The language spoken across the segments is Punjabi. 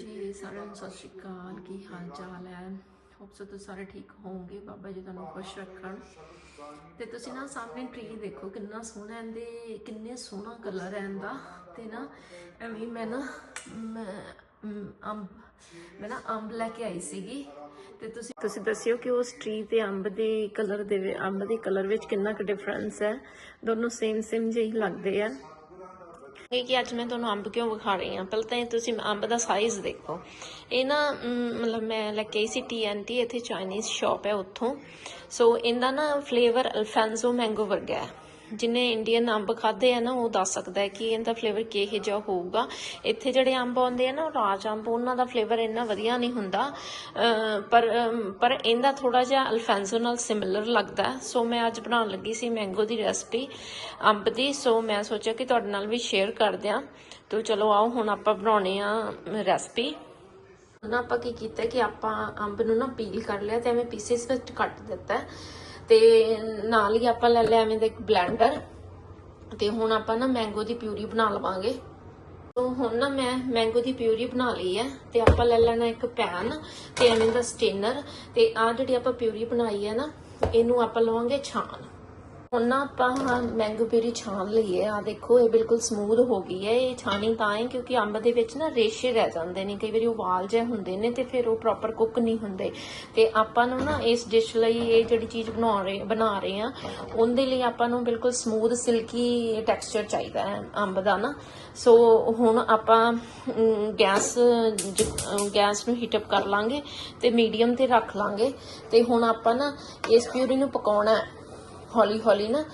ਜੀ, ਸਾਰਿਆਂ ਨੂੰ ਸਤਿ ਸ਼੍ਰੀ ਅਕਾਲ। ਕੀ ਹਾਲ ਚਾਲ ਹੈ? ਹੋਪ ਸੋ ਤੁਸੀਂ ਸਾਰੇ ਠੀਕ ਹੋਵੋਗੇ ਬਾਬਾ ਜੀ ਤੁਹਾਨੂੰ ਖੁਸ਼ ਰੱਖਣ। ਤੇ ਤੁਸੀਂ ਨਾ ਸਾਹਮਣੇ ਟ੍ਰੀ ਦੇਖੋ, ਕਿੰਨਾ ਸੋਹਣਾ ਇਹਦੇ ਕਿੰਨੇ ਸੋਹਣਾ ਕਲਰ ਹੈ ਇਹਦਾ। ਤੇ ਨਾ ਐਵੇਂ ਮੈਂ ਨਾ, ਮੈਂ ਅੰਬ, ਮੈਂ ਨਾ ਅੰਬ ਲੈ ਕੇ ਆਈ ਸੀਗੀ। ਤੇ ਤੁਸੀਂ ਤੁਸੀਂ ਦੱਸਿਓ ਕਿ ਉਸ ਟ੍ਰੀ ਤੇ ਅੰਬ ਦੇ ਕਲਰ ਦੇ ਅੰਬ ਦੇ ਕਲਰ ਵਿੱਚ ਕਿੰਨਾ ਕੁ ਡਿਫਰੈਂਸ ਹੈ? ਦੋਨੋਂ ਸੇਮ ਸੇਮ ਜਿਹੇ ਲੱਗਦੇ ਆ। ਇਹ ਕਿ ਅੱਜ ਮੈਂ ਤੁਹਾਨੂੰ ਅੰਬ ਕਿਉਂ ਵਿਖਾ ਰਹੀ ਹਾਂ? ਪਹਿਲਾਂ ਤਾਂ ਇਹ ਤੁਸੀਂ ਅੰਬ ਦਾ ਸਾਈਜ਼ ਦੇਖੋ। ਇਹ ਨਾ ਮਤਲਬ ਮੈਂ ਲੈ ਕੇ ਆਈ ਸੀ TNT ਇੱਥੇ ਚਾਈਨੀਜ਼ ਸ਼ਾਪ ਹੈ ਉੱਥੋਂ। ਸੋ ਇਹਦਾ ਨਾ ਫਲੇਵਰ ਅਲਫੈਂਸੋ ਮੈਂਗੋ ਵਰਗਾ ਹੈ। ਜਿਹਨੇ ਇੰਡੀਅਨ ਅੰਬ ਖਾਦੇ ਆ ਨਾ ਉਹ ਦੱਸ ਸਕਦਾ ਹੈ ਕਿ ਇਹਦਾ ਫਲੇਵਰ ਕਿਹੋ ਜਿਹਾ ਹੋਊਗਾ। ਇੱਥੇ ਜਿਹੜੇ ਅੰਬ ਆਉਂਦੇ ਆ ਨਾ ਰਾਜ ਅੰਬ ਉਹਨਾਂ ਦਾ ਫਲੇਵਰ ਇੰਨਾ ਵਧੀਆ ਨਹੀਂ ਹੁੰਦਾ। ਅਮ, ਪਰ ਅਮ, ਪਰ ਇਹਦਾ ਥੋੜਾ ਜਿਹਾ ਅਲਫੈਂਸੋ ਨਾਲ ਸਿਮਿਲਰ ਲੱਗਦਾ। ਸੋ ਮੈਂ ਅੱਜ ਬਣਾਉਣ ਲੱਗੀ ਸੀ ਮੈਂਗੋ ਦੀ ਰੈਸਪੀ ਅੰਬ ਦੀ। ਸੋ ਮੈਂ ਸੋਚਿਆ ਕਿ ਤੁਹਾਡੇ ਨਾਲ ਵੀ ਸ਼ੇਅਰ ਕਰ ਦਿਆਂ ਤੋ ਚਲੋ ਆਓ ਹੁਣ ਆਪਾਂ ਬਣਾਉਣੇ ਆ ਰੈਸਪੀ ਹੁਣ ਆਪਾਂ ਕੀ ਕੀਤਾ ਕਿ ਆਪਾਂ ਅੰਬ ਨੂੰ ਨਾ ਪੀਲ ਕਰ ਲਿਆ ਤੇ ਐਵੇਂ ਪੀਸਿਸ ਵਿੱਚ ਕੱਟ ਦਿੱਤਾ। ਤੇ ਨਾਲ ਹੀ ਆਪਾਂ ਲੈ ਲਿਆ ਐਵੇਂ ਦਾ ਇੱਕ ਬਲੈਂਡਰ ਤੇ ਹੁਣ ਆਪਾਂ ਨਾ ਮੈਂਗੋ ਦੀ ਪਿਊਰੀ ਬਣਾ ਲਵਾਂਗੇ। ਤੋ ਹੁਣ ਨਾ ਮੈਂ ਮੈਂਗੋ ਦੀ ਪਿਊਰੀ ਬਣਾ ਲਈ ਹੈ ਤੇ ਆਪਾਂ ਲੈ ਲੈਣਾ ਇੱਕ ਪੈਨ ਤੇ ਐਵੇਂ ਦਾ ਸਟੇਨਰ ਤੇ ਆ ਜਿਹੜੀ ਆਪਾਂ ਪਿਊਰੀ ਬਣਾਈ ਹੈ ਨਾ, ਇਹਨੂੰ ਆਪਾਂ ਲਵਾਂਗੇ ਛਾਣ ਹੁਣ ਨਾ ਆਪਾਂ ਮੈਂਗੋ ਪਿਊਰੀ ਛਾਣ ਲਈ ਹੈ ਆ ਦੇਖੋ, ਇਹ ਬਿਲਕੁਲ ਸਮੂਥ ਹੋ ਗਈ ਹੈ। ਇਹ ਛਾਣੀ ਤਾਂ ਹੈ ਕਿਉਂਕਿ ਅੰਬ ਦੇ ਵਿੱਚ ਨਾ ਰੇਸ਼ੇ ਰਹਿ ਜਾਂਦੇ ਨੇ। ਕਈ ਵਾਰੀ ਉਹ ਵਾਲ ਜਿਹੇ ਹੁੰਦੇ ਨੇ ਤੇ ਫਿਰ ਉਹ ਪ੍ਰੋਪਰ ਕੁੱਕ ਨਹੀਂ ਹੁੰਦੇ। ਤੇ ਆਪਾਂ ਨੂੰ ਨਾ ਇਸ ਡਿਸ਼ ਲਈ ਇਹ ਜਿਹੜੀ ਚੀਜ਼ ਬਣਾ ਰਹੇ ਬਣਾ ਰਹੇ ਆ ਉਹਦੇ ਲਈ ਆਪਾਂ ਨੂੰ ਬਿਲਕੁਲ ਸਮੂਥ ਸਿਲਕੀ ਟੈਕਸਚਰ ਚਾਹੀਦਾ ਹੈ ਅੰਬ ਦਾ ਨਾ। ਸੋ ਹੁਣ ਆਪਾਂ ਗੈਸ, ਜ- ਗੈਸ ਨੂੰ ਹੀਟ ਅਪ ਕਰ ਲਾਂਗੇ ਤੇ ਮੀਡੀਅਮ ਤੇ ਰੱਖ ਲਾਂਗੇ। ਤੇ ਹੁਣ ਆਪਾਂ ਨਾ ਇਸ ਪਿਊਰੀ ਨੂੰ ਪਕਾਉਣਾ ਹੌਲੀ ਹੌਲੀ ਨਾ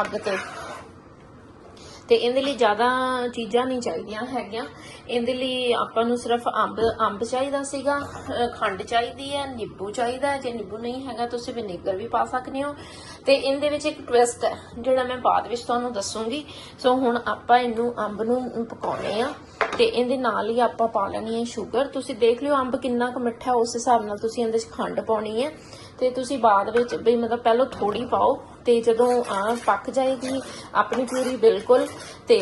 ਅੱਗ ਤੇ। ਤੇ ਇਹਦੇ ਲਈ ਜ਼ਿਆਦਾ ਚੀਜ਼ਾਂ ਨਹੀਂ ਚਾਹੀਦੀਆਂ ਹੈਗੀਆਂ। ਇਹਦੇ ਲਈ ਆਪਾਂ ਨੂੰ ਸਿਰਫ ਅੰਬ ਅੰਬ ਚਾਹੀਦਾ ਸੀਗਾ ਖੰਡ ਚਾਹੀਦੀ ਹੈ, ਨਿੰਬੂ ਚਾਹੀਦਾ ਜੇ ਨਿੰਬੂ ਨਹੀਂ ਹੈਗਾ, ਤੁਸੀਂ ਵਿਨੇਗਰ ਵੀ ਪਾ ਸਕਦੇ ਹੋ। ਤੇ ਇਹਦੇ ਵਿੱਚ ਇੱਕ ਟਵਿਸਟ ਹੈ, ਜਿਹੜਾ ਮੈਂ ਬਾਅਦ ਵਿੱਚ ਤੁਹਾਨੂੰ ਦੱਸੂਗੀ। ਸੋ ਹੁਣ ਆਪਾਂ ਇਹਨੂੰ ਅੰਬ ਨੂੰ ਪਕਾਉਣੇ ਆ। ਤੇ ਇਹਦੇ ਨਾਲ ਹੀ ਆਪਾਂ ਪਾ ਲੈਣੀ ਹੈ ਸ਼ੂਗਰ ਤੁਸੀਂ ਦੇਖ ਲਿਓ ਅੰਬ ਕਿੰਨਾ ਕੁ ਮਿੱਠਾ ਉਸ ਹਿਸਾਬ ਨਾਲ ਤੁਸੀਂ ਇਹਦੇ 'ਚ ਖੰਡ ਪਾਉਣੀ ਹੈ। ਤੇ ਤੁਸੀਂ ਬਾਅਦ ਵਿੱਚ ਵੀ ਮਤਲਬ ਪਹਿਲਾਂ ਥੋੜੀ ਪਾਓ ਤੇ ਜਦੋਂ ਆ ਪੱਕ ਜਾਏਗੀ ਆਪਣੀ ਪਿਊਰੀ ਬਿਲਕੁਲ ਤੇ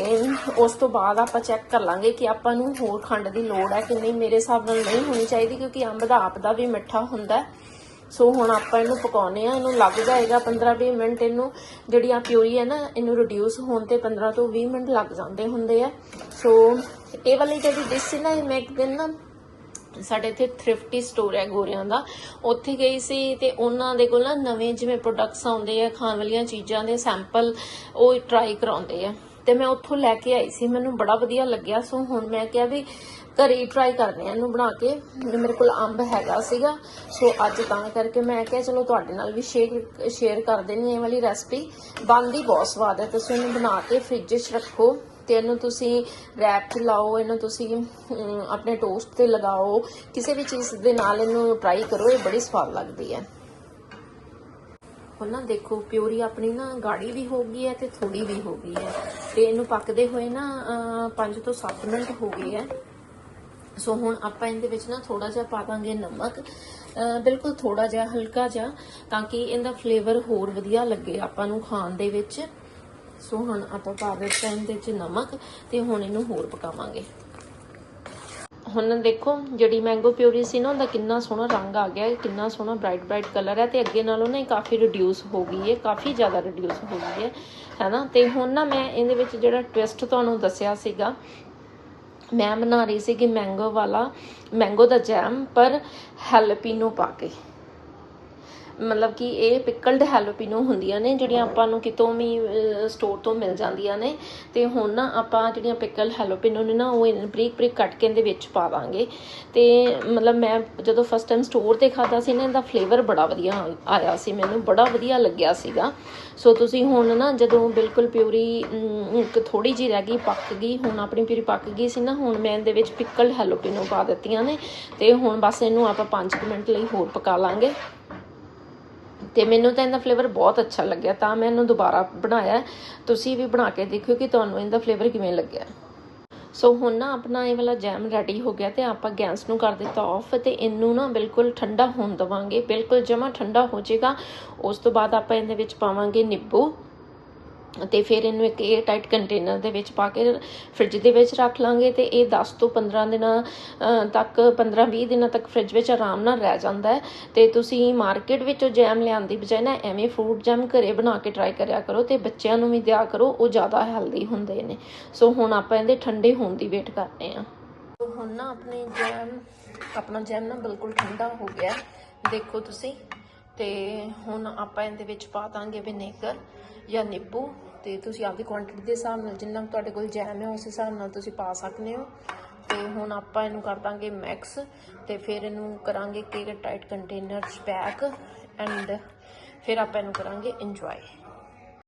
ਉਸ ਤੋਂ ਬਾਅਦ ਆਪਾਂ ਚੈੱਕ ਕਰ ਲਾਂਗੇ ਕਿ ਆਪਾਂ ਨੂੰ ਹੋਰ ਖੰਡ ਦੀ ਲੋੜ ਹੈ ਕਿ ਨਹੀਂ। ਮੇਰੇ ਹਿਸਾਬ ਨਾਲ ਨਹੀਂ ਹੋਣੀ ਚਾਹੀਦੀ ਕਿਉਂਕਿ ਅੰਬ ਦਾ ਆਪ ਦਾ ਵੀ ਮਿੱਠਾ ਹੁੰਦਾ ਸੋ ਹੁਣ ਆਪਾਂ ਇਹਨੂੰ ਪਕਾਉਨੇ ਆ ਇਹਨੂੰ ਲੱਗ ਜਾਏਗਾ 15-20 ਮਿੰਟ ਇਹਨੂੰ ਜਿਹੜੀ ਆ ਪਿਊਰੀ ਹੈ ਨਾ, ਇਹਨੂੰ ਰਿਡਿਊਸ ਹੋਣ ਤੇ 15 ਤੋਂ 20 ਮਿੰਟ ਲੱਗ ਜਾਂਦੇ ਹੁੰਦੇ ਆ। ਸੋ ਇਹ ਵਾਲੀ ਜਿਹੜੀ ਡਿਸ਼ ਸੀ ਨਾ, ਇਹ ਮੈਂ ਇੱਕ ਦਿਨ ਨਾ ਸਾਡੇ ਇੱਥੇ ਥ੍ਰਿਫਟੀ ਸਟੋਰ ਹੈ ਗੋਰਿਆਂ ਦਾ। ਉੱਥੇ ਗਈ ਸੀ ਤੇ ਉਹਨਾਂ ਦੇ ਕੋਲ ਨਾ ਨਵੇਂ ਜਿਵੇਂ ਪ੍ਰੋਡਕਟਸ ਆਉਂਦੇ ਆ, ਖਾਣ ਵਾਲੀਆਂ ਚੀਜ਼ਾਂ ਦੇ ਸੈਂਪਲ ਉਹ ਟਰਾਈ ਕਰਾਉਂਦੇ ਆ। ਤੇ ਮੈਂ ਉੱਥੋਂ ਲੈ ਕੇ ਆਈ ਸੀ, ਮੈਨੂੰ ਬੜਾ ਵਧੀਆ ਲੱਗਿਆ। ਸੋ ਹੁਣ ਮੈਂ ਕਿਹਾ ਵੀ ਘਰੇ ਹੀ ਟਰਾਈ ਕਰਦੇ ਆ ਇਹਨੂੰ ਬਣਾ ਕੇ ਮੇਰੇ ਕੋਲ ਅੰਬ ਹੈਗਾ ਸੀਗਾ। ਸੋ ਅੱਜ ਤਾਂ ਕਰਕੇ ਮੈਂ ਕਿਹਾ ਚਲੋ ਤੁਹਾਡੇ ਨਾਲ ਵੀ ਸ਼ੇਅਰ ਸ਼ੇਅਰ ਕਰ ਦੇਣੀ ਇਹ ਵਾਲੀ ਰੈਸਪੀ ਬਣਦੀ ਬਹੁਤ ਸਵਾਦ ਹੈ, ਤੁਸੀਂ ਇਹਨੂੰ ਬਣਾ ਕੇ ਫ੍ਰਿਜ 'ਚ ਰੱਖੋ। ਤੇ ਇਹਨੂੰ ਤੁਸੀਂ ਰੈਪ 'ਚ ਲਾਓ, ਇਹਨੂੰ ਤੁਸੀਂ ਆਪਣੇ ਟੋਸਟ ਤੇ ਲਗਾਓ। ਕਿਸੇ ਵੀ ਚੀਜ਼ ਦੇ ਨਾਲ ਇਹਨੂੰ ਟਰਾਈ ਕਰੋ, ਇਹ ਬੜੀ ਸਵਾਦ ਲੱਗਦੀ ਹੈ। ਹੁਣ ਨਾ ਦੇਖੋ, ਪਿਓਰੀ ਆਪਣੀ ਨਾ ਗਾੜੀ ਵੀ ਹੋ ਗਈ ਹੈ ਤੇ ਥੋੜੀ ਵੀ ਹੋ ਗਈ ਹੈ। ਤੇ ਇਹਨੂੰ ਪੱਕਦੇ ਹੋਏ ਨਾ 5 ਤੋਂ 7 ਮਿੰਟ ਹੋ ਗਏ ਹੈ। ਸੋ ਹੁਣ ਆਪਾਂ ਇਹਦੇ ਵਿੱਚ ਨਾ ਥੋੜਾ ਜਿਹਾ ਪਾ ਦਾਂਗੇ ਨਮਕ ਬਿਲਕੁਲ ਥੋੜਾ ਜਿਹਾ, ਹਲਕਾ ਜਿਹਾ, ਤਾਂ ਕਿ ਇਹਦਾ ਫਲੇਵਰ ਹੋਰ ਵਧੀਆ ਲੱਗੇ ਆਪਾਂ ਨੂੰ ਖਾਣ ਦੇ ਵਿੱਚ। ਸੋ ਹੁਣ ਆਪਾਂ ਪਾ ਦਿੱਤਾ ਇਹਦੇ ਵਿੱਚ ਨਮਕ ਤੇ ਹੁਣ ਇਹਨੂੰ ਹੋਰ ਪਕਾਵਾਂਗੇ। ਹੁਣ ਦੇਖੋ, ਜਿਹੜੀ ਮੈਂਗੋ ਪਿਊਰੀ ਸੀ ਨਾ, ਉਹਦਾ ਕਿੰਨਾ ਸੋਹਣਾ ਰੰਗ ਆ ਗਿਆ, ਕਿੰਨਾ ਸੋਹਣਾ ਬ੍ਰਾਈਟ ਬ੍ਰਾਈਟ ਕਲਰ ਹੈ ਤੇ ਅੱਗੇ ਨਾਲੋਂ ਨਾ ਇਹ ਕਾਫੀ ਰਿਡਿਊਸ ਹੋ ਗਈ ਹੈ, ਕਾਫੀ ਜ਼ਿਆਦਾ ਰਿਡਿਊਸ ਹੋ ਗਈ ਹੈ, ਹੈਨਾ? ਤੇ ਹੁਣ ਨਾ ਮੈਂ ਇਹਦੇ ਵਿੱਚ ਜਿਹੜਾ ਟਵਿਸਟ ਤੁਹਾਨੂੰ ਦੱਸਿਆ ਸੀਗਾ, ਮੈਂ ਬਣਾ ਰਹੀ ਸੀ ਕਿ ਮੈਂਗੋ ਵਾਲਾ ਮੈਂਗੋ ਦਾ ਜੈਮ ਪਰ ਹੈਲਪੀਨੋ ਪਾ ਕੇ। ਮਤਲਬ ਕਿ ਇਹ ਪਿਕਲਡ ਹੈਲੋਪੀਨੋ ਹੁੰਦੀਆਂ ਨੇ, ਜਿਹੜੀਆਂ ਆਪਾਂ ਨੂੰ ਕਿਤੋਂ ਵੀ ਸਟੋਰ ਤੋਂ ਮਿਲ ਜਾਂਦੀਆਂ ਨੇ। ਤੇ ਹੁਣ ਨਾ ਆਪਾਂ ਜਿਹੜੀਆਂ ਪਿਕਲ ਹੈਲੋਪੀਨੋ ਨੇ ਨਾ, ਉਹ ਇਹਨੂੰ ਬਰੀਕ ਬਰੀਕ ਕੱਟ ਕੇ ਇਹਦੇ ਵਿੱਚ ਪਾ ਦਾਂਗੇ ਤੇ ਮਤਲਬ ਮੈਂ ਜਦੋਂ ਫਸਟ ਟਾਈਮ ਸਟੋਰ ਤੇ ਖਾਦਾ ਸੀ ਨਾ, ਇਹਦਾ ਫਲੇਵਰ ਬੜਾ ਵਧੀਆ ਆਇਆ ਸੀ ਮੈਨੂੰ, ਬੜਾ ਵਧੀਆ ਲੱਗਿਆ ਸੀਗਾ। ਸੋ ਤੁਸੀਂ ਹੁਣ ਨਾ ਜਦੋਂ ਬਿਲਕੁਲ ਪਿਊਰੀ ਇੱਕ ਥੋੜੀ ਜਿਹੀ ਰਹਿ ਗਈ, ਪੱਕ ਗਈ, ਹੁਣ ਆਪਣੀ ਪਿਊਰੀ ਪੱਕ ਗਈ ਸੀ ਨਾ, ਹੁਣ ਮੈਂ ਇਹਦੇ ਵਿੱਚ ਪਿਕਲ ਹੈਲੋਪੀਨੋ ਪਾ ਦਿੱਤੀਆਂ ਨੇ। ਤੇ ਹੁਣ ਬਸ ਇਹਨੂੰ ਆਪਾਂ 5 ਮਿੰਟ ਲਈ ਹੋਰ ਪਕਾ ਲਾਂਗੇ। ਤੇ ਮੈਨੂੰ ਤਾਂ ਇਹਦਾ ਫਲੇਵਰ ਬਹੁਤ ਅੱਛਾ ਲੱਗਿਆ, ਤਾਂ ਮੈਂ ਇਹਨੂੰ ਦੁਬਾਰਾ ਬਣਾਇਆ। ਤੁਸੀਂ ਵੀ ਬਣਾ ਕੇ ਦੇਖਿਓ ਕਿ ਤੁਹਾਨੂੰ ਇਹਦਾ ਫਲੇਵਰ ਕਿਵੇਂ ਲੱਗਿਆ। ਸੋ ਹੁਣ ਨਾ ਆਪਣਾ ਇਹ ਵਾਲਾ ਜੈਮ ਰੈਡੀ ਹੋ ਗਿਆ ਤੇ ਆਪਾਂ ਗੈਸ ਨੂੰ ਕਰ ਦਿੱਤਾ ਆਫ ਤੇ ਇਹਨੂੰ ਨਾ ਬਿਲਕੁਲ ਠੰਡਾ ਹੋਣ ਦਵਾਂਗੇ, ਬਿਲਕੁਲ ਜਮਾ ਠੰਡਾ ਹੋ ਜਾਏਗਾ। ਉਸ ਤੋਂ ਬਾਅਦ ਆਪਾਂ ਇਹਦੇ ਵਿੱਚ ਪਾਵਾਂਗੇ ਨਿੰਬੂ। ਅਤੇ ਫਿਰ ਇਹਨੂੰ ਇੱਕ 에ਅਰ ਟਾਈਟ ਕੰਟੇਨਰ ਦੇ ਵਿੱਚ ਪਾ ਕੇ ਫ੍ਰਿਜ ਦੇ ਵਿੱਚ ਰੱਖ ਲਾਂਗੇ ਤੇ ਇਹ 10 ਤੋਂ 15 ਦਿਨਾਂ ਤੱਕ 15-20 ਦਿਨਾਂ ਤੱਕ ਫ੍ਰਿਜ ਵਿੱਚ ਆਰਾਮ ਨਾਲ ਰਹਿ ਜਾਂਦਾ ਹੈ। ਤੇ ਤੁਸੀਂ ਮਾਰਕੀਟ ਵਿੱਚੋਂ ਜੈਮ ਲਿਆਉਣ ਦੀ ਬਜਾਏ ਨਾ ਐਵੇਂ ਫਰੂਟ ਜੈਮ ਘਰੇ ਬਣਾ ਕੇ ਟਰਾਈ ਕਰਿਆ ਕਰੋ ਤੇ ਬੱਚਿਆਂ ਨੂੰ ਵੀ ਦਿਆ ਕਰੋ, ਉਹ ਜ਼ਿਆਦਾ ਹੈਲਦੀ ਹੁੰਦੇ ਨੇ। ਸੋ ਹੁਣ ਆਪਾਂ ਇਹਦੇ ਠੰਡੇ ਹੋਣ ਦੀ ਵੇਟ ਕਰਦੇ ਹਾਂ। ਹੁਣ ਨਾ ਆਪਣੇ ਜੈਮ, ਆਪਣਾ ਜੈਮ ਨਾ ਬਿਲਕੁਲ ਠੰਡਾ ਹੋ ਗਿਆ ਦੇਖੋ ਤੁਸੀਂ ਤੇ ਹੁਣ ਆਪਾਂ ਇਹਦੇ ਵਿੱਚ ਪਾ ਦਾਂਗੇ ਵਿਨੇਗਰ ਜਾਂ ਨਿੰਬੂ ਤੇ ਤੁਸੀਂ ਆਪਦੀ ਕੁਆਂਟੀਟੀ ਦੇ ਹਿਸਾਬ ਨਾਲ ਜਿੰਨਾ ਤੁਹਾਡੇ ਕੋਲ ਜੈਮ ਹੈ ਉਸ ਹਿਸਾਬ ਨਾਲ ਤੁਸੀਂ ਪਾ ਸਕਦੇ ਹੋ। ਤੇ ਹੁਣ ਆਪਾਂ ਇਹਨੂੰ ਕਰ ਦਾਂਗੇ ਮਿਕਸ ਤੇ ਫਿਰ ਇਹਨੂੰ ਕਰਾਂਗੇ ਕੇਕ ਟਾਈਟ ਕੰਟੇਨਰ 'ਚ ਪੈਕ ਐਂਡ ਫਿਰ ਆਪਾਂ ਇਹਨੂੰ ਕਰਾਂਗੇ ਇੰਜੋਏ